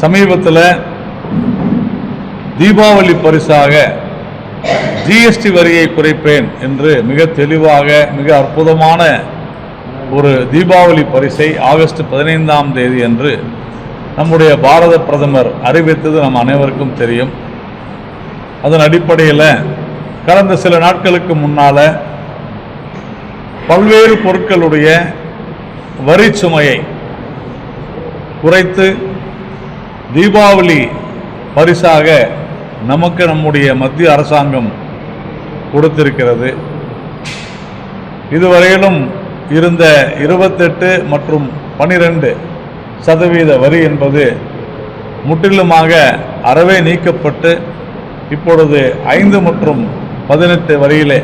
சமீபத்தில் தீபாவளி பரிசாக ஜிஎஸ்டி வரியை குறைப்பேன் என்று மிக தெளிவாக மிக அற்புதமான ஒரு தீபாவளி பரிசை ஆகஸ்ட் பதினைந்தாம் தேதி அன்று நம்முடைய பாரத பிரதமர் அறிவித்தது நம் அனைவருக்கும் தெரியும். அதன் அடிப்படையில் கடந்த சில நாட்களுக்கு முன்னால பல்வேறு பொருட்களுடைய வரி சுமையை குறைத்து தீபாவளி பரிசாக நமக்கு நம்முடைய மத்திய அரசாங்கம் கொடுத்திருக்கிறது. இதுவரையிலும் இருந்த இருபத்தெட்டு மற்றும் பனிரெண்டு சதவீத வரி என்பது முற்றிலுமாக அறவே நீக்கப்பட்டு இப்பொழுது ஐந்து மற்றும் பதினெட்டு வரியிலே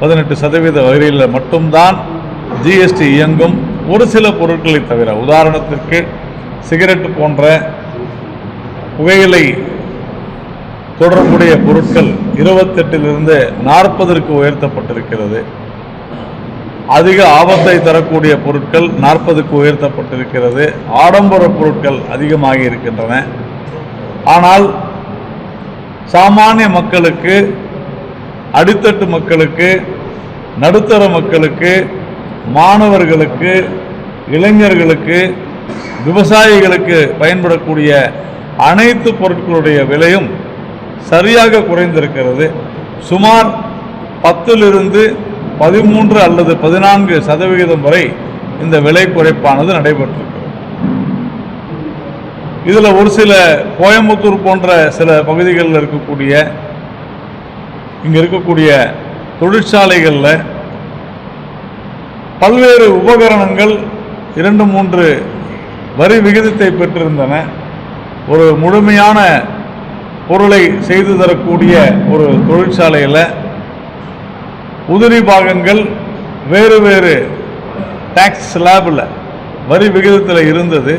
பதினெட்டு சதவீத வரியில் மட்டும்தான் ஜிஎஸ்டி இயங்கும். ஒரு சில பொருட்களை தவிர உதாரணத்திற்கு சிகரெட் போன்ற புகையிலை தொடர்புடைய பொருட்கள் இருபத்தெட்டிலிருந்து நாற்பதற்கு உயர்த்தப்பட்டிருக்கிறது. அதிக ஆபத்தை தரக்கூடிய பொருட்கள் நாற்பதுக்கு உயர்த்தப்பட்டிருக்கிறது. ஆடம்பர பொருட்கள் அதிகமாகி இருக்கின்றன. ஆனால் சாமானிய மக்களுக்கு அடித்தட்டு மக்களுக்கு நடுத்தர மக்களுக்கு மாணவர்களுக்கு இளைஞர்களுக்கு விவசாயிகளுக்கு பயன்படக்கூடிய அனைத்து பொருட்களுடைய விலையும் சரியாக குறைந்திருக்கிறது. சுமார் பத்திலிருந்து பதிமூன்று அல்லது பதினான்கு சதவிகிதம் வரை இந்த விலை குறைப்பானது நடைபெற்றிருக்கிறது. இதில் ஒரு சில கோயம்புத்தூர் போன்ற சில பகுதிகளில் இருக்கக்கூடிய இங்கே இருக்கக்கூடிய தொழிற்சாலைகளில் பல்வேறு உபகரணங்கள் இரண்டு மூன்று வரி விகிதத்தை பெற்றிருந்தன. ஒரு முழுமையான பொருளை செய்து தரக்கூடிய ஒரு தொழிற்சாலையில் உதிரி பாகங்கள் வேறு வேறு டேக்ஸ் ஸ்லாபில் வரி விகிதத்தில் இருந்தது.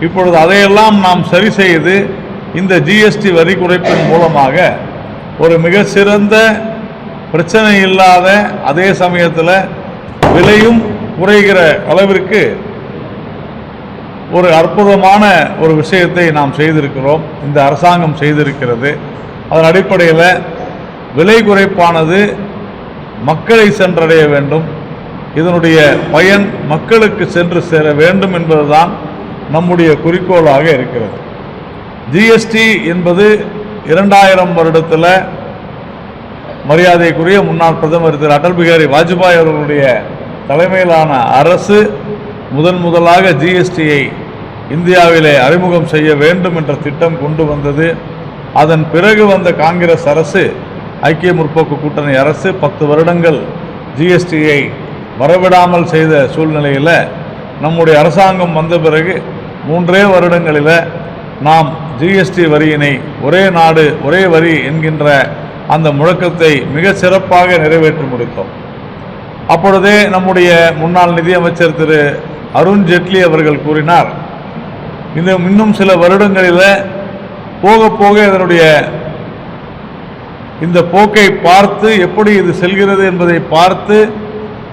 இப்பொழுது அதையெல்லாம் நாம் சரி செய்து இந்த ஜிஎஸ்டி வரி குறைப்பின் மூலமாக ஒரு மிக சிறந்த பிரச்சனை இல்லாத அதே சமயத்தில் விலையும் குறைகிற அளவிற்கு ஒரு அற்புதமான ஒரு விஷயத்தை நாம் செய்திருக்கிறோம். இந்த அரசாங்கம் செய்திருக்கிறது. அதன் அடிப்படையில் விலை குறைப்பானது மக்களை சென்றடைய வேண்டும். இதனுடைய பயன் மக்களுக்கு சென்று சேர வேண்டும் என்பதுதான் நம்முடைய குறிக்கோளாக இருக்கிறது. ஜிஎஸ்டி என்பது இரண்டாயிரம் வருடத்தில் மரியாதைக்குரிய முன்னாள் பிரதமர் திரு. அடல் பிகாரி வாஜ்பாய் அவர்களுடைய தலைமையிலான அரசு முதன் முதலாக ஜிஎஸ்டியை இந்தியாவிலே அறிமுகம் செய்ய வேண்டும் என்ற திட்டம் கொண்டு வந்தது. அதன் பிறகு வந்த காங்கிரஸ் அரசு ஐக்கிய முற்போக்கு கூட்டணி அரசு பத்து வருடங்கள் ஜிஎஸ்டியை வரவிடாமல் செய்த சூழ்நிலையில் நம்முடைய அரசாங்கம் வந்த பிறகு மூன்றே வருடங்களில் நாம் ஜிஎஸ்டி வரியினை ஒரே நாடு ஒரே வரி என்கின்ற அந்த முழக்கத்தை மிக சிறப்பாக நிறைவேற்றி முடித்தோம். அப்பொழுதே நம்முடைய முன்னாள் நிதியமைச்சர் திரு அருண் ஜேட்லி அவர்கள் கூறினார் இந்த இன்னும் சில வருடங்களில் போக போக இதனுடைய இந்த போக்கை பார்த்து எப்படி இது செல்கிறது என்பதை பார்த்து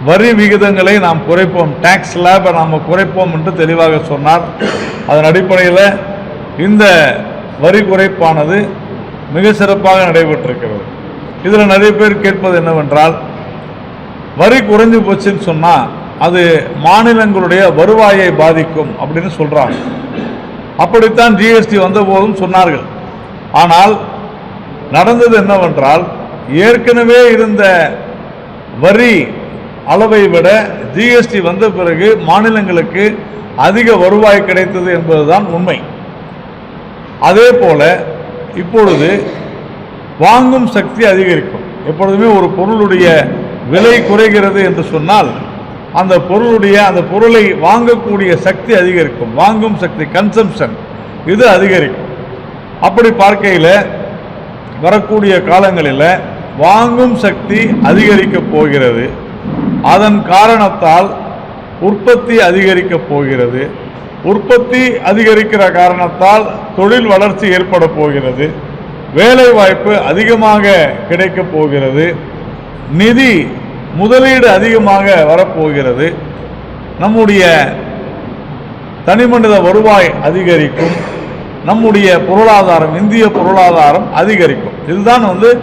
வரி விகிதங்களை நாம் குறைப்போம். டேக்ஸ் லேபை நாம் குறைப்போம் என்று தெளிவாக சொன்னார். அதன் அடிப்படையில் இந்த வரி குறைப்பானது மிக சிறப்பாக நடைபெற்றிருக்கிறது. இதில் நிறைய பேர் கேட்பது என்னவென்றால் வரி குறைஞ்சு போச்சுன்னு சொன்னால் அது மாநிலங்களுடைய வருவாயை பாதிக்கும் அப்படின்னு சொல்கிறாங்க அப்படித்தான் ஜிஎஸ்டி வந்தபோதும் சொன்னார்கள். ஆனால் நடந்தது என்னவென்றால் ஏற்கனவே இருந்த வரி அளவை விட ஜிஎஸ்டி வந்த பிறகு மாநிலங்களுக்கு அதிக வருவாய் கிடைத்தது என்பதுதான் உண்மை. அதே போல இப்பொழுது வாங்கும் சக்தி அதிகரிக்கும். எப்பொழுதுமே ஒரு பொருளுடைய விலை குறைகிறது என்று சொன்னால் அந்த பொருளுடைய அந்த பொருளை வாங்கக்கூடிய சக்தி அதிகரிக்கும். வாங்கும் சக்தி கன்சம்ஷன் இது அதிகரிக்கும். அப்படி பார்க்கையில் வரக்கூடிய காலங்களில் வாங்கும் சக்தி அதிகரிக்கப் போகிறது. அதன் காரணத்தால் உற்பத்தி அதிகரிக்கப் போகிறது. உற்பத்தி அதிகரிக்கிற காரணத்தால் தொழில் வளர்ச்சி ஏற்பட போகிறது. வேலை வாய்ப்பு அதிகமாக கிடைக்கப் போகிறது. நிதி முதலீடு அதிகமாக வரப்போகிறது. நம்முடைய தனிமனித வருவாய் அதிகரிக்கும். நம்முடைய பொருளாதாரம் இந்திய பொருளாதாரம் அதிகரிக்கும். இதுதான் வந்து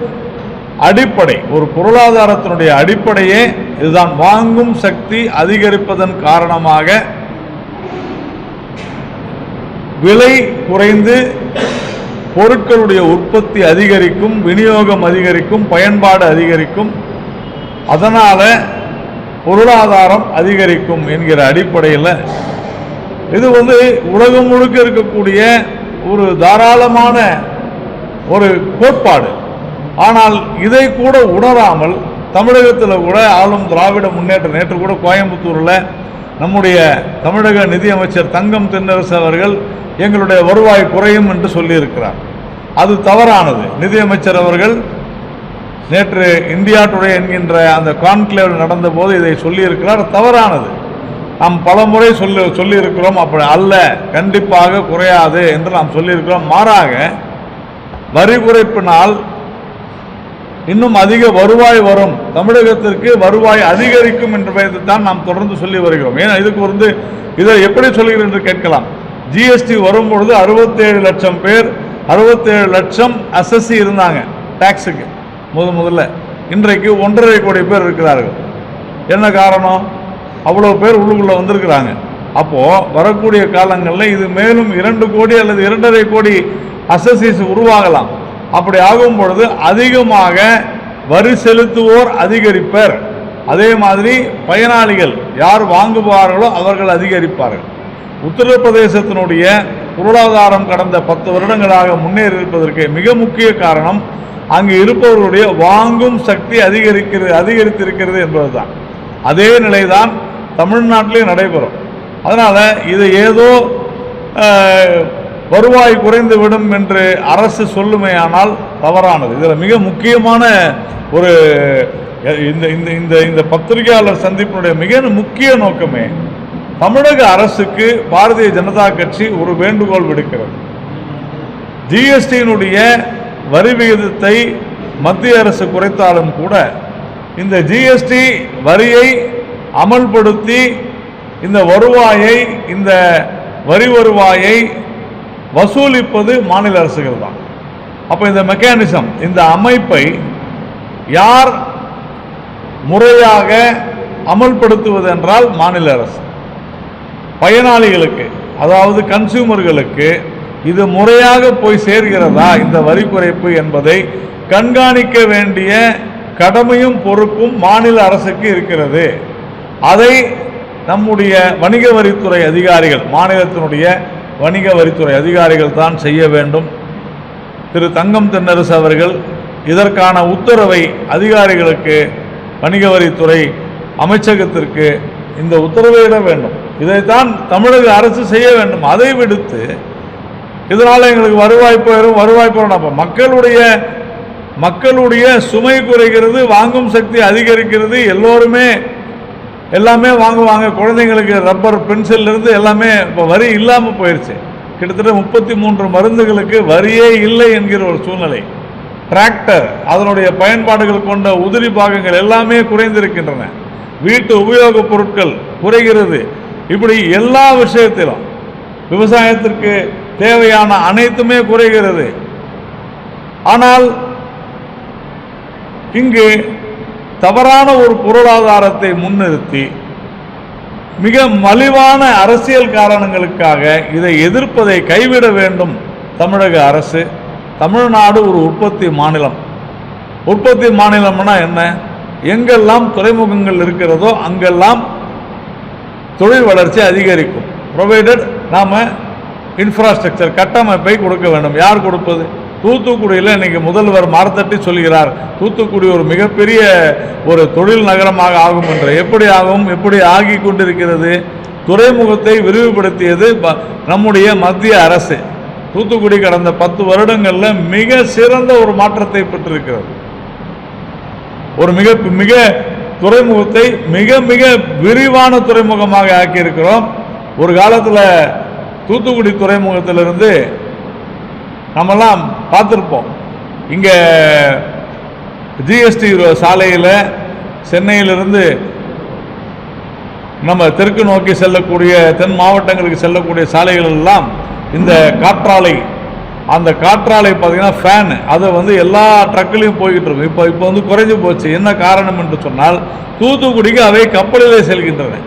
அடிப்படை. ஒரு பொருளாதாரத்தினுடைய அடிப்படையே இதுதான். வாங்கும் சக்தி அதிகரிப்பதன் காரணமாக விலை குறைந்து பொருட்களுடைய உற்பத்தி அதிகரிக்கும் விநியோகம் அதிகரிக்கும் பயன்பாடு அதிகரிக்கும். அதனால் பொருளாதாரம் அதிகரிக்கும் என்கிற அடிப்படையில் இது வந்து உலகம் முழுக்க இருக்கக்கூடிய ஒரு தாராளமான ஒரு கோட்பாடு. ஆனால் இதை கூட உணராமல் தமிழகத்தில் கூட ஆளும் திராவிட முன்னேற்ற நேற்று கூட கோயம்புத்தூரில் நம்முடைய தமிழக நிதியமைச்சர் தங்கம் தென்னரசு அவர்கள் எங்களுடைய வருவாய் குறையும் என்று சொல்லியிருக்கிறார். அது தவறானது. நிதியமைச்சர் அவர்கள் நேற்று இந்தியா டுடே என்கின்ற அந்த கான்க்ளேவ் நடந்தபோது இதை சொல்லியிருக்கிறார். தவறானது. நாம் பலமுறை சொல்லி சொல்லியிருக்கிறோம். அப்படி அல்ல. கண்டிப்பாக குறையாது என்று நாம் சொல்லியிருக்கிறோம். மாறாக வரி குறைப்பினால் இன்னும் அதிக வருவாய் வரும். தமிழகத்திற்கு வருவாய் அதிகரிக்கும் என்ற பயத்தை தான் நாம் தொடர்ந்து சொல்லி வருகிறோம். ஏன்னா இதுக்கு வந்து இதை எப்படி சொல்கிறேன் என்று கேட்கலாம். ஜிஎஸ்டி வரும்பொழுது அறுபத்தேழு லட்சம் பேர் அறுபத்தேழு லட்சம் அசஸ்சி இருந்தாங்க. டேக்ஸுக்கு முத முதல்ல இன்றைக்கு ஒன்றரை கோடி பேர் இருக்கிறார்கள். என்ன காரணம்? அவ்வளோ பேர் உள்ளுக்குள்ளே வந்திருக்கிறாங்க. அப்போது வரக்கூடிய காலங்களில் இது மேலும் இரண்டு கோடி அல்லது இரண்டரை கோடி அசசிஸ் உருவாகலாம். அப்படி ஆகும் பொழுது அதிகமாக வரி செலுத்துவோர் அதிகரிப்பர். அதே மாதிரி பயனாளிகள் யார் வாங்குவார்களோ அவர்கள் அதிகரிப்பார்கள். உத்தரப்பிரதேசத்தினுடைய பொருளாதாரம் கடந்த பத்து வருடங்களாக முன்னேறி இருப்பதற்கு மிக முக்கிய காரணம் அங்கு இருப்பவர்களுடைய வாங்கும் சக்தி அதிகரிக்கிறது அதிகரித்திருக்கிறது என்பதுதான். அதே நிலைதான் தமிழ்நாட்டிலேயும் நடைபெறும். அதனால் இது ஏதோ வருவாய் குறைந்து விடும் என்று அரசு சொல்லுமையானால் தவறானது. இதில் மிக முக்கியமான ஒரு இந்த இந்த இந்த இந்த பத்திரிகையாளர் சந்திப்பினுடைய மிக முக்கிய நோக்கமே தமிழக அரசுக்கு பாரதிய ஜனதா கட்சி ஒரு வேண்டுகோள் விடுக்கிறது. ஜிஎஸ்டியினுடைய வரி விகிதத்தை மத்திய அரசு குறைத்தாலும் கூட இந்த ஜிஎஸ்டி வரியை அமல்படுத்தி இந்த வருவாயை இந்த வரி வருவாயை வசூலிப்பது மாநில அரசுகள் தான். அப்போ இந்த மெக்கானிசம் இந்த அமைப்பை யார் முறையாக அமல்படுத்துவது என்றால் மாநில அரசு. பயனாளிகளுக்கு அதாவது கன்சியூமர்களுக்கு இது முறையாக போய் சேர்கிறதா? இந்த வரி குறைப்பு என்பதை கண்காணிக்க வேண்டிய கடமையும் பொறுப்பும் மாநில அரசுக்கு இருக்கிறது. அதை நம்முடைய வணிக வரித்துறை அதிகாரிகள் மாநிலத்தினுடைய வணிக வரித்துறை அதிகாரிகள் தான் செய்ய வேண்டும். திரு தங்கம் தென்னரசு அவர்கள் இதற்கான உத்தரவை அதிகாரிகளுக்கு வணிக வரித்துறை அமைச்சகத்திற்கு இந்த உத்தரவை இட வேண்டும். இதைத்தான் தமிழக அரசு செய்ய வேண்டும். அதை விடுத்து இதனால் எங்களுக்கு வருவாய் போயிடும் வருவாய் போயிடும் அப்போ மக்களுடைய மக்களுடைய சுமை குறைகிறது வாங்கும் சக்தி அதிகரிக்கிறது. எல்லோருமே எல்லாமே வாங்குவாங்க. குழந்தைங்களுக்கு ரப்பர் பென்சிலிருந்து எல்லாமே இப்போ வரி இல்லாமல் போயிடுச்சு கிட்டத்தட்ட முப்பத்தி மூன்று மருந்துகளுக்கு வரியே இல்லை என்கிற ஒரு சூழ்நிலை. டிராக்டர் அதனுடைய பயன்பாடுகள் கொண்ட உதிரி பாகங்கள் எல்லாமே குறைந்திருக்கின்றன. வீட்டு உபயோகப் பொருட்கள் குறைகிறது. இப்படி எல்லா விஷயத்திலும் விவசாயத்திற்கு தேவையான அனைத்துமே குறைகிறது. ஆனால் இங்கு தவறான ஒரு பொருளாதாரத்தை முன்னிறுத்தி மிக மலிவான அரசியல் காரணங்களுக்காக இதை எதிர்ப்பதை கைவிட வேண்டும் தமிழக அரசு. தமிழ்நாடு ஒரு உற்பத்தி மாநிலம். உற்பத்தி மாநிலம்னா என்ன? எங்கெல்லாம் துறைமுகங்கள் இருக்கிறதோ அங்கெல்லாம் தொழில் வளர்ச்சி அதிகரிக்கும். ப்ரொவைடட் நாம் இன்ஃப்ராஸ்ட்ரக்சர் கட்டமைப்பை கொடுக்க வேண்டும். யார் கொடுப்பது? தூத்துக்குடியில் இன்னைக்கு முதல்வர் மரத்தட்டி சொல்கிறார். தூத்துக்குடி ஒரு மிகப்பெரிய ஒரு தொழில் நகரமாக ஆகும் என்று. எப்படி ஆகும்? எப்படி ஆகி கொண்டிருக்கிறது? துறைமுகத்தை விரிவுபடுத்தியது ப- நம்முடைய மத்திய அரசு. தூத்துக்குடி கடந்த பத்து வருடங்களில் மிக சிறந்த ஒரு மாற்றத்தை பெற்றிருக்கிறது. ஒரு மிக மிக துறைமுகத்தை மிக மிக விரிவான துறைமுகமாக ஆக்கியிருக்கிறோம். ஒரு காலத்தில் தூத்துக்குடி துறைமுகத்திலிருந்து நம்மெல்லாம் பார்த்துருப்போம். இங்கே ஜிஎஸ்டி சாலையில் சென்னையிலிருந்து நம்ம தெற்கு நோக்கி செல்லக்கூடிய தென் மாவட்டங்களுக்கு செல்லக்கூடிய சாலைகள் எல்லாம் இந்த காற்றாலை அந்த காற்றாலை பார்த்தீங்கன்னா ஃபேன் அது வந்து எல்லா ட்ரக்லையும் போய்கிட்டு இருக்கும். இப்போ இப்போ வந்து குறைஞ்சி போச்சு. என்ன காரணம் என்று சொன்னால் தூத்துக்குடிக்கு அவை கப்பலிலே செல்கின்றன.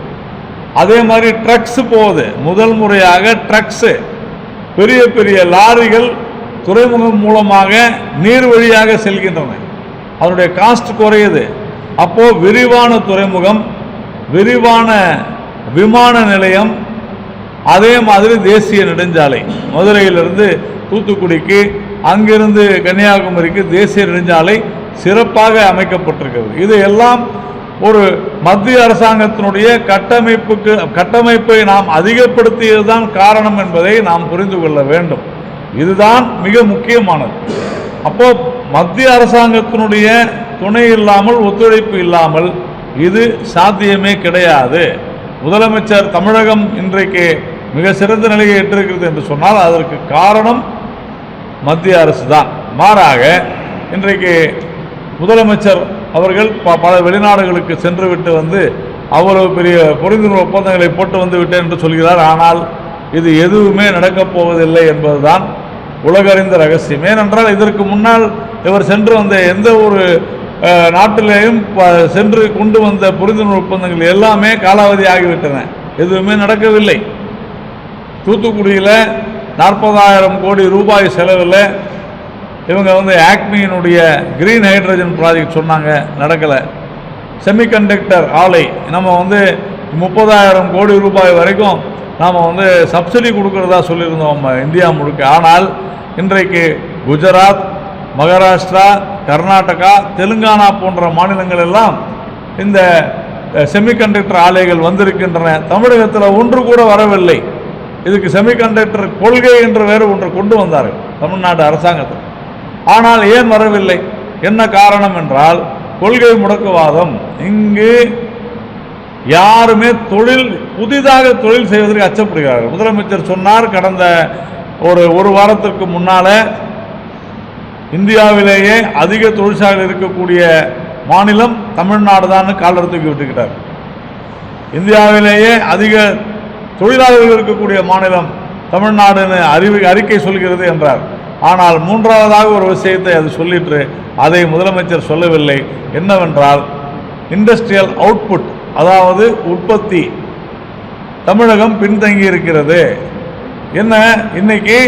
அதே மாதிரி ட்ரக்ஸ் போகுது. முதல் முறையாக ட்ரக்ஸு பெரிய பெரிய லாரிகள் துறைமுகம் மூலமாக நீர் வழியாக செல்கின்றன. அதனுடைய காஸ்ட் குறையுது. அப்போ விரிவான துறைமுகம் விரிவான விமான நிலையம் அதே மாதிரி தேசிய நெடுஞ்சாலை. மதுரையிலிருந்து தூத்துக்குடிக்கு அங்கிருந்து கன்னியாகுமரிக்கு தேசிய நெடுஞ்சாலை சிறப்பாக அமைக்கப்பட்டிருக்கிறது. இது எல்லாம் ஒரு மத்திய அரசாங்கத்தினுடைய கட்டமைப்புக்கு கட்டமைப்பை நாம் அதிகப்படுத்தியதுதான் காரணம் என்பதை நாம் புரிந்து கொள்ள வேண்டும். இதுதான் மிக முக்கியமானது. அப்போ மத்திய அரசாங்கத்தினுடைய துணை இல்லாமல் ஒத்துழைப்பு இல்லாமல் இது சாத்தியமே கிடையாது. முதலமைச்சர் தமிழகம் இன்றைக்கு மிக சிறந்த நிலையை எட்டிருக்கிறது என்று சொன்னால் அதற்கு காரணம் மத்திய அரசு தான் மாறாக இன்றைக்கு முதலமைச்சர் அவர்கள் ப- பல வெளிநாடுகளுக்கு சென்று விட்டு வந்து அவ்வளவு பெரிய புரிந்துணர்வு ஒப்பந்தங்களை போட்டு வந்து விட்டேன் என்று சொல்கிறார். ஆனால் இது எதுவுமே நடக்கப் போவதில்லை என்பதுதான் உலகறிந்த ரகசியம். ஏனென்றால் இதற்கு முன்னால் இவர் சென்று வந்த எந்த ஒரு நாட்டிலேயும் ப- சென்று கொண்டு வந்த புரிந்துணர்வு ஒப்பந்தங்கள் எல்லாமே காலாவதி ஆகிவிட்டன. எதுவுமே நடக்கவில்லை. தூத்துக்குடியில் நாற்பதாயிரம் கோடி ரூபாய் செலவில் இவங்க வந்து ஆக்மியினுடைய கிரீன் ஹைட்ரஜன் ப்ராஜெக்ட் சொன்னாங்க நடக்கலை. செமிகண்டக்டர் ஆலை நம்ம வந்து முப்பதாயிரம் கோடி ரூபாய் வரைக்கும் நாம் வந்து சப்சிடி கொடுக்குறதா சொல்லியிருந்தோம் நம்ம இந்தியா முழுக்க. ஆனால் இன்றைக்கு குஜராத் மகாராஷ்டிரா கர்நாடகா தெலுங்கானா போன்ற மாநிலங்கள் எல்லாம் இந்த செமிகண்டக்டர் ஆலைகள் வந்திருக்கின்றன. தமிழகத்தில் ஒன்று கூட வரவில்லை. இதுக்கு செமிகண்டக்டர் கொள்கை என்று வேறு ஒன்று கொண்டு வந்தார்கள். தமிழ்நாடு அரசாங்கத்தில் ஆனால் ஏன் வரவில்லை? என்ன காரணம் என்றால் கொள்கை முடக்குவாதம். இங்கு யாருமே தொழில் புதிதாக தொழில் செய்வதற்கு அச்சப்படுகிறார்கள். முதலமைச்சர் சொன்னார் கடந்த ஒரு ஒரு வாரத்திற்கு முன்னால இந்தியாவிலேயே அதிக தொழிற்சாலை இருக்கக்கூடிய மாநிலம் தமிழ்நாடு தான் காலர் தூக்கி விட்டுக்கிட்டார். இந்தியாவிலேயே அதிக தொழிலாளர்கள் இருக்கக்கூடிய மாநிலம் தமிழ்நாடுன்னு அறிவி அறிக்கை சொல்கிறது என்றார். ஆனால் மூன்றாவதாக ஒரு விஷயத்தை அது சொல்லிட்டு அதை முதலமைச்சர் சொல்லவில்லை. என்னவென்றால் இண்டஸ்ட்ரியல் அவுட்புட் அதாவது உற்பத்தி தமிழகம் பின்தங்கி இருக்கிறது என்ன? இன்னைக்கு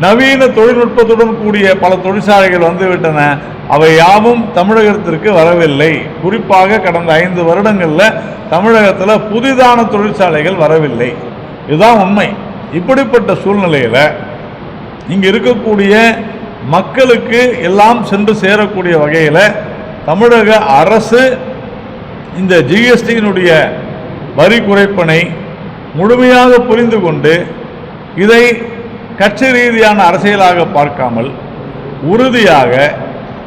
நவீன தொழில்நுட்பத்துடன் கூடிய பல தொழிற்சாலைகள் வந்துவிட்டன. அவை யாவும் தமிழகத்திற்கு வரவில்லை. குறிப்பாக கடந்த ஐந்து வருடங்களில் தமிழகத்தில் புதிதான தொழிற்சாலைகள் வரவில்லை. இதுதான் உண்மை. இப்படிப்பட்ட சூழ்நிலையில் இங்கே இருக்கக்கூடிய மக்களுக்கு எல்லாம் சென்று சேரக்கூடிய வகையில் தமிழக அரசு இந்த ஜிஎஸ்டியினுடைய வரி குறைப்பனை முழுமையாக புரிந்து கொண்டு இதை கட்சி ரீதியான அரசியலாக பார்க்காமல் உறுதியாக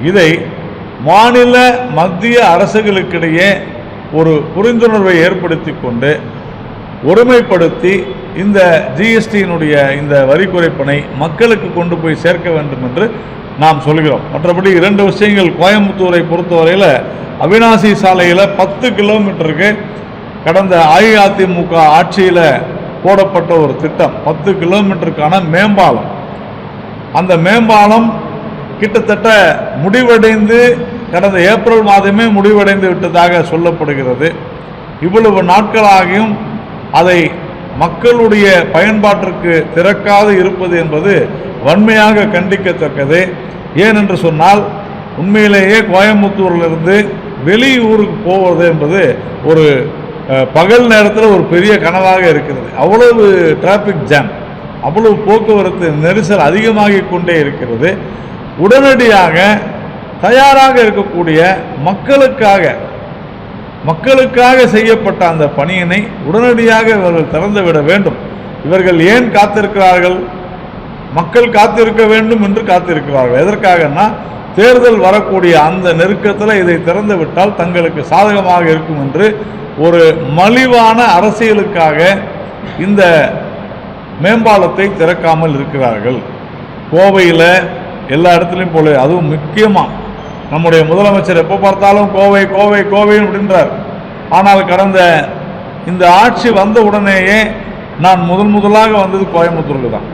இதை மாநில மத்திய அரசுகளுக்கிடையே ஒரு புரிந்துணர்வை ஏற்படுத்தி கொண்டு ஒருமைப்படுத்தி இந்த ஜிஎஸ்டியினுடைய இந்த வரி குறைப்பினை மக்களுக்கு கொண்டு போய் சேர்க்க வேண்டும் என்று நாம் சொல்கிறோம். மற்றபடி இரண்டு விஷயங்கள். கோயம்புத்தூரை பொறுத்தவரையில் அவினாசி சாலையில் பத்து கிலோமீட்டருக்கு கடந்த அஇஅதிமுக ஆட்சியில் போடப்பட்ட ஒரு திட்டம். பத்து கிலோமீட்டருக்கான மேம்பாலம். அந்த மேம்பாலம் கிட்டத்தட்ட முடிவடைந்து கடந்த ஏப்ரல் மாதமே முடிவடைந்து விட்டதாக சொல்லப்படுகிறது. இவ்வளவு நாட்களாகியும் அதை மக்களுடைய பயன்பாட்டிற்கு திறக்காது இருப்பது என்பது வன்மையாக கண்டிக்கத்தக்கது. ஏனென்று சொன்னால் உண்மையிலேயே கோயம்புத்தூரிலிருந்து வெளியூருக்கு போவது என்பது ஒரு பகல் நேரத்தில் ஒரு பெரிய கனவாக இருக்கிறது. அவ்வளவு டிராஃபிக் ஜாம் அவ்வளவு போக்குவரத்து நெரிசல் அதிகமாகி கொண்டே இருக்கிறது. உடனடியாக தயாராக இருக்கக்கூடிய மக்களுக்காக மக்களுக்காக செய்யப்பட்ட அந்த பணியினை உடனடியாக இவர்கள் திறந்துவிட வேண்டும். இவர்கள் ஏன் காத்திருக்கிறார்கள்? மக்கள் காத்திருக்க வேண்டும் என்று காத்திருக்கிறார்கள். எதற்காகன்னா தேர்தல் வரக்கூடிய அந்த நெருக்கத்தில் இதை திறந்து விட்டால் தங்களுக்கு சாதகமாக இருக்கும் என்று ஒரு மலிவான அரசியலுக்காக இந்த மேம்பாலத்தை திறக்காமல் இருக்கிறார்கள். கோவையில் எல்லா இடத்துலையும் போல அதுவும் முக்கியமாக நம்முடைய முதலமைச்சர் எப்போ பார்த்தாலும் கோவை கோவை கோவை அப்படின்றார் ஆனால் கடந்த இந்த ஆட்சி வந்த உடனேயே நான் முதன் முதலாக வந்தது கோயம்புத்தூருக்கு தான்.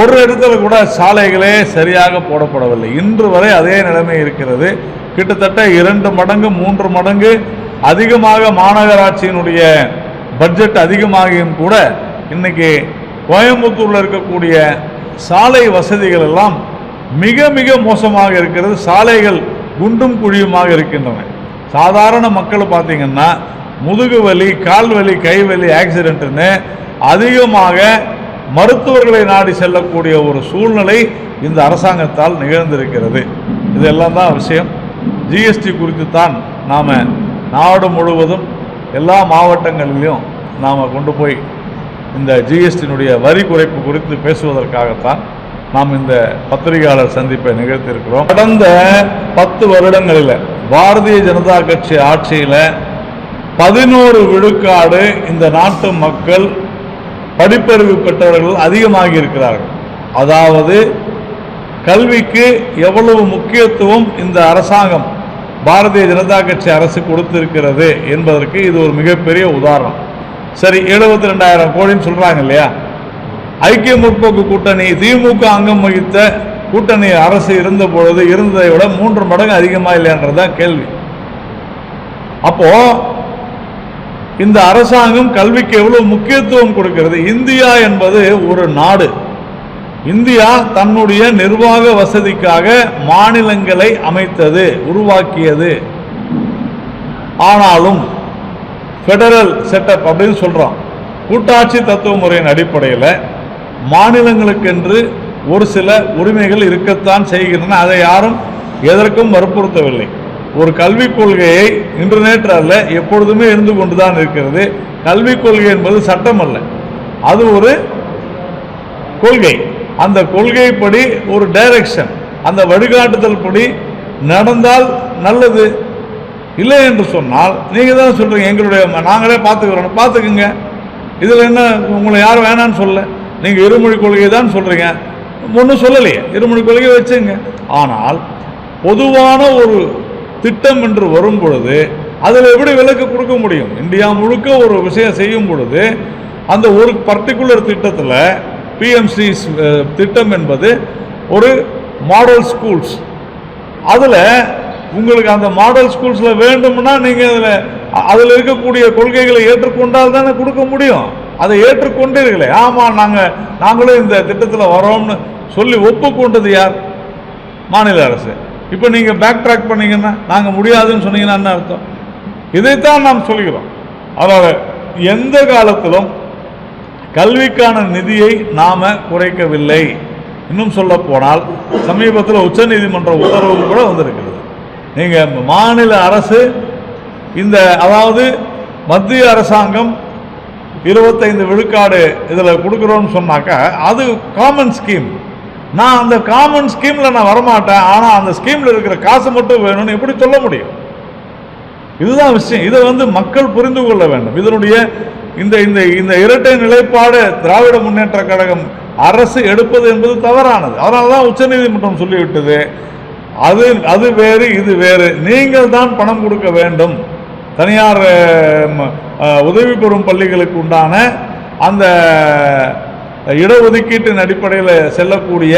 ஒரு இடத்துல கூட சாலைகளே சரியாக போடப்படவில்லை. இன்று வரை அதே நிலைமை இருக்கிறது. கிட்டத்தட்ட இரண்டு மடங்கு மூன்று மடங்கு அதிகமாக மாநகராட்சியினுடைய பட்ஜெட் அதிகமாகியும் கூட இன்னைக்கு கோயம்புத்தூரில் இருக்கக்கூடிய சாலை வசதிகள் எல்லாம் மிக மிக மோசமாக இருக்கிறது. சாலைகள் குண்டும் குழியுமாக இருக்கின்றன. சாதாரண மக்கள் பார்த்திங்கன்னா முதுகு வலி கால் வலி கை வலி ஆக்சிடென்ட்னு அதிகமாக மருத்துவர்களை நாடி செல்லக்கூடிய ஒரு சூழ்நிலை இந்த அரசாங்கத்தால் நிகழ்ந்திருக்கிறது. இதெல்லாம் தான் விஷயம். ஜிஎஸ்டி குறித்து தான் நாம் நாடு முழுவதும் எல்லா மாவட்டங்களிலும் நாம் கொண்டு போய் இந்த ஜிஎஸ்டியினுடைய வரி குறைப்பு குறித்து பேசுவதற்காகத்தான் நாம் இந்த பத்திரிகையாளர் சந்திப்பை நிகழ்த்தியிருக்கிறோம். கடந்த பத்து வருடங்களில் பாரதிய ஜனதா கட்சி ஆட்சியில் பதினோரு விழுக்காடு இந்த நாட்டு மக்கள் படிப்பறிவு பெற்றவர்கள் அதிகமாகி இருக்கிறார்கள். அதாவது கல்விக்கு எவ்வளவு முக்கியத்துவம் இந்த அரசாங்கம் பாரதிய ஜனதா கட்சி அரசு கொடுத்திருக்கிறது என்பதற்கு இது ஒரு மிகப்பெரிய உதாரணம். சரி எழுபத்தி ரெண்டாயிரம் கோடின்னு சொல்கிறாங்க இல்லையா? ஐக்கிய முற்போக்கு கூட்டணி திமுக அங்கம் வகித்த கூட்டணி அரசு இருந்த பொழுது இருந்ததை விட மூன்று மடங்கு அதிகமா இல்லைன்றதான் கேள்வி. அப்போ இந்த அரசாங்கம் கல்விக்கு எவ்வளவு முக்கியத்துவம் கொடுக்கிறது? இந்தியா என்பது ஒரு நாடு. இந்தியா தன்னுடைய நிர்வாக வசதிக்காக மாநிலங்களை அமைத்தது உருவாக்கியது. ஆனாலும் ஃபெடரல் செட்டப் அப்படின்னு சொல்றோம். கூட்டாட்சி தத்துவ முறையின் அடிப்படையில் மாநிலங்களுக்கென்று ஒரு சில உரிமைகள் இருக்கத்தான் செய்கின்றன. அதை யாரும் எதற்கும் வற்புறுத்தவில்லை. ஒரு கல்விக் கொள்கையை இன்று நேற்று அல்ல எப்பொழுதுமே இருந்து கொண்டுதான் இருக்கிறது. கல்விக் கொள்கை என்பது சட்டம் அல்ல அது ஒரு கொள்கை. அந்த கொள்கைப்படி ஒரு டைரக்ஷன் அந்த வழிகாட்டுதல் படி நடந்தால் நல்லது. இல்லை என்று சொன்னால் நீங்கள் தான் சொல்கிறீங்க எங்களுடைய நாங்களே பார்த்துக்கிறோம். பார்த்துக்குங்க. இதில் என்ன உங்களை யாரும் வேணான்னு சொல்ல. நீங்கள் இருமொழி கொள்கை தான் சொல்கிறீங்க ஒன்றும் சொல்லலையே. இருமொழி கொள்கையை வச்சுங்க. ஆனால் பொதுவான ஒரு திட்டம் என்று வரும் பொழுது அதில் எப்படி விலக்கு கொடுக்க முடியும்? இந்தியா முழுக்க ஒரு விஷயம் செய்யும் பொழுது அந்த ஒரு பர்டிகுலர் திட்டத்தில் பிஎம்சி திட்டம் என்பது ஒரு மாடல் ஸ்கூல்ஸ் அதில் உங்களுக்கு அந்த மாடல் ஸ்கூல்ஸில் வேண்டும்னா நீங்கள் அதில் அதில் இருக்கக்கூடிய கொள்கைகளை ஏற்றுக்கொண்டால் தானே கொடுக்க முடியும். அதை ஏற்றுக்கொண்டீர்களே. ஆமாம் நாங்கள் நாங்களும் இந்த திட்டத்தில் வரோம்னு சொல்லி ஒப்புக்கொண்டது யார்? மாநில அரசு. இப்போ நீங்கள் பேக் ட்ராக் பண்ணீங்கன்னா நாங்கள் முடியாதுன்னு சொன்னீங்கன்னா என்ன அர்த்தம்? இதைத்தான் நாம் சொல்கிறோம். அதனால் எந்த காலத்திலும் கல்விக்கான நிதியை நாம் குறைக்கவில்லை. இன்னும் சொல்ல போனால் சமீபத்தில் உச்சநீதிமன்ற உத்தரவு கூட வந்திருக்கிறது. நீங்கள் மாநில அரசு இந்த அதாவது மத்திய அரசாங்கம் இருபத்தைந்து விழுக்காடு இதில் கொடுக்குறோன்னு சொன்னாக்கா அது காமன் ஸ்கீம் நான் அந்த காமன் ஸ்கீமில் நான் வரமாட்டேன் ஆனால் அந்த ஸ்கீமில் இருக்கிற காசு மட்டும் வேணும்னு எப்படி சொல்ல முடியும்? இதுதான் விஷயம். இதை வந்து மக்கள் புரிந்து கொள்ள வேண்டும். இதனுடைய இந்த இந்த இந்த இரட்டை நிலைப்பாடு திராவிட முன்னேற்ற கழகம் அரசு எடுப்பது என்பது தவறானது. அதனால தான் உச்சநீதிமன்றம் சொல்லிவிட்டது. அது அது வேறு இது வேறு. நீங்கள் தான் பணம் கொடுக்க வேண்டும். தனியார் உதவி பெறும் பள்ளிகளுக்கு உண்டான அந்த இடஒதுக்கீட்டின் அடிப்படையில் செல்லக்கூடிய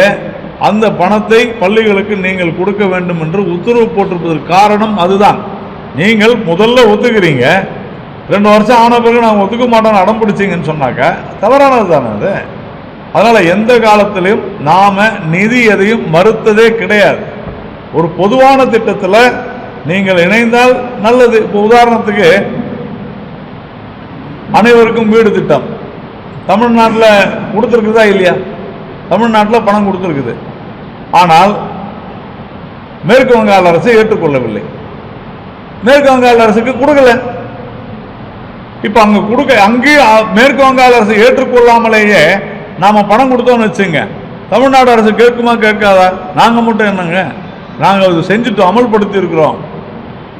அந்த பணத்தை பள்ளிகளுக்கு நீங்கள் கொடுக்க வேண்டும் என்று உத்தரவு போட்டிருப்பதற்கு காரணம் அதுதான். நீங்கள் முதல்ல ஒத்துக்கிறீங்க. ரெண்டு வருஷம் ஆன பிறகு நாங்கள் ஒத்துக்க மாட்டோம்னு அடம் பிடிச்சிங்கன்னு சொன்னாக்க தவறானது தானே அது? அதனால் எந்த காலத்திலையும் நாம் நிதி எதையும் மறுத்ததே கிடையாது. ஒரு பொதுவான திட்டத்தில் நீங்கள் இணைந்தால் நல்லது. இப்போ உதாரணத்துக்கு அனைவருக்கும் வீடு திட்டம். தமிழ்நாட்டில் கொடுத்துருக்குதா இல்லையா? தமிழ்நாட்டில் பணம் கொடுத்துருக்குது. ஆனால் மேற்கு வங்காள அரசு ஏற்றுக்கொள்ளவில்லை. மேற்கு வங்காள அரசுக்கு கொடுக்கல. இப்போ அங்கே கொடுக்க அங்கேயும் மேற்கு வங்காள அரசு ஏற்றுக்கொள்ளாமலேயே நாம் பணம் கொடுத்தோம்னு வச்சுங்க. தமிழ்நாடு அரசு கேட்குமா கேட்காதா? நாங்கள் மட்டும் என்னங்க? நாங்கள் அது செஞ்சுட்டு அமல்படுத்தி இருக்கிறோம்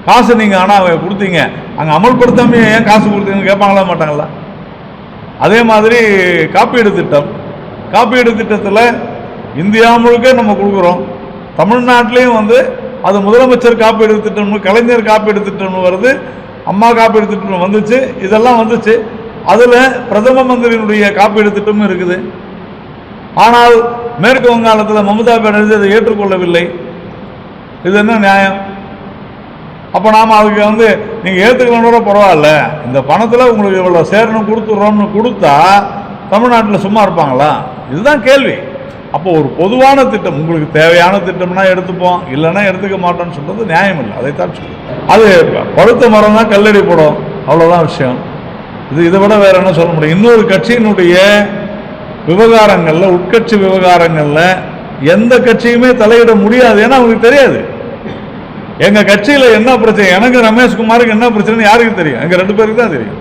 காசு நீங்கள் ஆனால் கொடுத்தீங்க. அங்கே அமல்படுத்தாமல் ஏன் காசு கொடுத்தீங்கன்னு கேட்பாங்களா மாட்டாங்களா? அதே மாதிரி காப்பீடு திட்டம். காப்பீடு திட்டத்தில் இந்தியா முழுக்க நம்ம கொடுக்குறோம். தமிழ்நாட்டிலையும் வந்து அது முதலமைச்சர் காப்பீடு திட்டம்னு கலைஞர் காப்பீடு திட்டம்னு வருது. அம்மா காப்பீடு திட்டம் வந்துச்சு. இதெல்லாம் வந்துச்சு. அதில் பிரதம மந்திரியினுடைய காப்பீடு திட்டமும் இருக்குது. ஆனால் மேற்கு வங்காளத்தில் மம்தா பானர்ஜி அதை ஏற்றுக்கொள்ளவில்லை. இது என்ன நியாயம்? அப்போ நாம் அதுக்கு வந்து நீங்கள் ஏற்றுக்கலனோட பரவாயில்ல. இந்த பணத்தில் உங்களுக்கு இவ்வளோ சேரணும் கொடுத்துட்றோம்னு கொடுத்தா தமிழ்நாட்டில் சும்மா இருப்பாங்களா? இதுதான் கேள்வி. அப்போ ஒரு பொதுவான திட்டம் உங்களுக்கு தேவையான திட்டம்னா எடுத்துப்போம் இல்லைன்னா எடுத்துக்க மாட்டோம்னு சொல்கிறது நியாயம் இல்லை. அதைத்தான் சொல்லு அது பழுத்த மரம் தான் கல்லடி போடும். அவ்வளோதான் விஷயம். இது இதை விட வேற என்ன சொல்ல முடியும்? இன்னொரு கட்சியினுடைய விவகாரங்களில் உட்கட்சி விவகாரங்களில் எந்த கட்சியுமே தலையிட முடியாது. ஏன்னா அவங்களுக்கு தெரியாது. எங்க கட்சியில என்ன பிரச்சனை? எனக்கு ரமேஷ்குமாருக்கு என்ன பிரச்சனை யாருக்கு தெரியும்? எங்க ரெண்டு பேருக்கு தான் தெரியும்.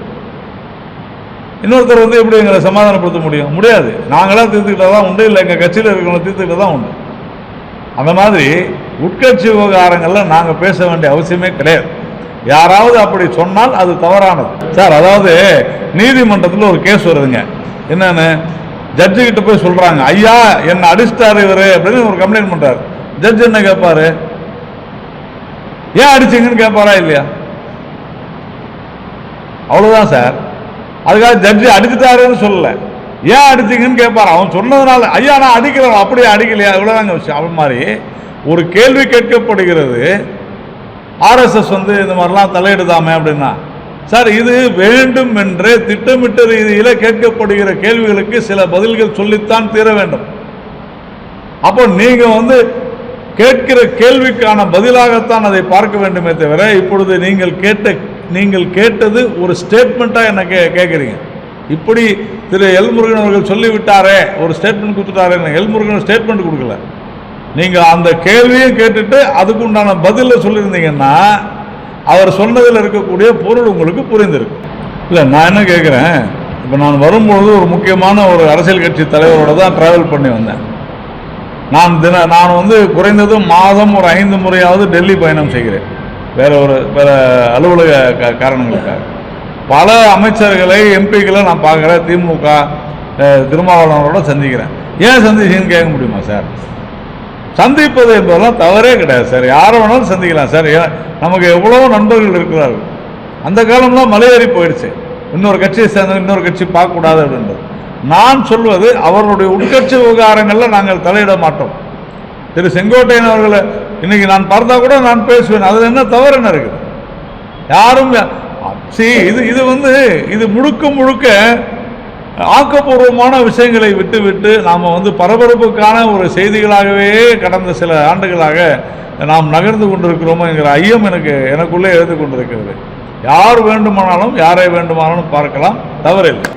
இன்னொருத்தர் வந்து எப்படி எங்களை சமாதானப்படுத்த முடியும்? முடியாது. நாங்களா தீர்த்துக்கிட்டா தான் உண்டு இல்லை எங்கள் கட்சியில் இருக்கிறவங்க தீர்த்துக்கிட்டா தான் உண்டு. அந்த மாதிரி உட்கட்சி விவகாரங்களில் நாங்கள் பேச வேண்டிய அவசியமே கிடையாது. யாராவது அப்படி சொன்னால் அது தவறானது. சார் அதாவது நீதிமன்றத்தில் ஒரு கேஸ் வருதுங்க. என்னன்னு? ஜட்ஜு கிட்ட போய் சொல்றாங்க. ஐயா என்ன அடிச்சிட்டாரு இவர் அப்படின்னு ஒரு கம்ப்ளைண்ட் பண்றாரு. ஜட்ஜ் என்ன கேட்பாரு ஏன் அடிச்சீங்கன்னு கேட்பாரா இல்லையா? அவ்வளவுதான் சார். அதுக்காக ஜட்ஜி அடிச்சுட்டாருன்னு சொல்லல. ஏன் அடிச்சிங்கன்னு கேட்பார் அவன் சொன்னதுனால ஐயா நான் அடிக்கிறேன் அப்படியே அடிக்கலையா? இவ்வளோதாங்க விஷயம். அவன் மாதிரி ஒரு கேள்வி கேட்கப்படுகிறது ஆர்எஸ்எஸ் வந்து இந்த மாதிரிலாம் தலையிடுதாமே அப்படின்னா சார் இது வேண்டும் என்றே திட்டமிட்ட ரீதியில் கேட்கப்படுகிற கேள்விகளுக்கு சில பதில்கள் சொல்லித்தான் தீர வேண்டும். அப்போ நீங்கள் வந்து கேட்கிற கேள்விக்கான பதிலாகத்தான் அதை பார்க்க வேண்டுமே தவிர இப்பொழுது நீங்கள் கேட்ட நீங்கள் கேட்டது ஒரு ஸ்டேட்மெண்ட்டாக என்ன கே கேட்குறீங்க. இப்படி திரு எல்முருகன் அவர்கள் சொல்லிவிட்டாரே ஒரு ஸ்டேட்மெண்ட் கொடுத்துட்டாரே எல்முருகன் ஸ்டேட்மெண்ட் கொடுக்கல. நீங்கள் அந்த கேள்வியும் கேட்டுட்டு அதுக்கு உண்டான பதிலை சொல்லியிருந்தீங்கன்னா அவர் சொன்னதில் இருக்கக்கூடிய பொருள் உங்களுக்கு புரிந்திருக்கும். இல்லை நான் என்ன கேட்குறேன்? இப்போ நான் வரும்பொழுது ஒரு முக்கியமான ஒரு அரசியல் கட்சி தலைவரோட தான் ட்ராவல் பண்ணி வந்தேன். நான் தின நான் வந்து குறைந்தது மாதம் ஒரு ஐந்து முறையாவது டெல்லி பயணம் செய்கிறேன். வேற ஒரு வேற அலுவலக காரணங்களுக்காக. பல அமைச்சர்களை எம்பிக்களை நான் பார்க்குறேன். திமுக திருமாவளவனோட சந்திக்கிறேன். ஏன் சந்திச்சின்னு கேட்க முடியுமா சார்? சந்திப்பது என்பதெல்லாம் தவறே கிடையாது சார். யாரை வேணாலும் சந்திக்கலாம் சார். ஏன் நமக்கு எவ்வளோ நண்பர்கள் இருக்கிறார்கள். அந்த காலம்லாம் மலையேறி போயிடுச்சு. இன்னொரு கட்சியை சேர்ந்த இன்னொரு கட்சி பார்க்கக்கூடாது அப்படின்றது. நான் சொல்வது அவர்களுடைய உட்கட்சி விவகாரங்களில் நாங்கள் தலையிட மாட்டோம். திரு செங்கோட்டையன் அவர்களை இன்னைக்கு நான் பார்த்தா கூட நான் பேசுவேன். அதில் என்ன தவறு என்ன இருக்குது? யாரும் சி இது இது வந்து இது முழுக்க முழுக்க ஆக்கப்பூர்வமான விஷயங்களை விட்டு விட்டு நாம் வந்து பரபரப்புக்கான ஒரு செய்திகளாகவே கடந்த சில ஆண்டுகளாக நாம் நகர்ந்து கொண்டிருக்கிறோமோ என்கிற ஐயம் எனக்கு எனக்குள்ளே எழுந்து கொண்டிருக்கிறது. யார் வேண்டுமானாலும் யாரை வேண்டுமானாலும் பார்க்கலாம். தவறில்லை.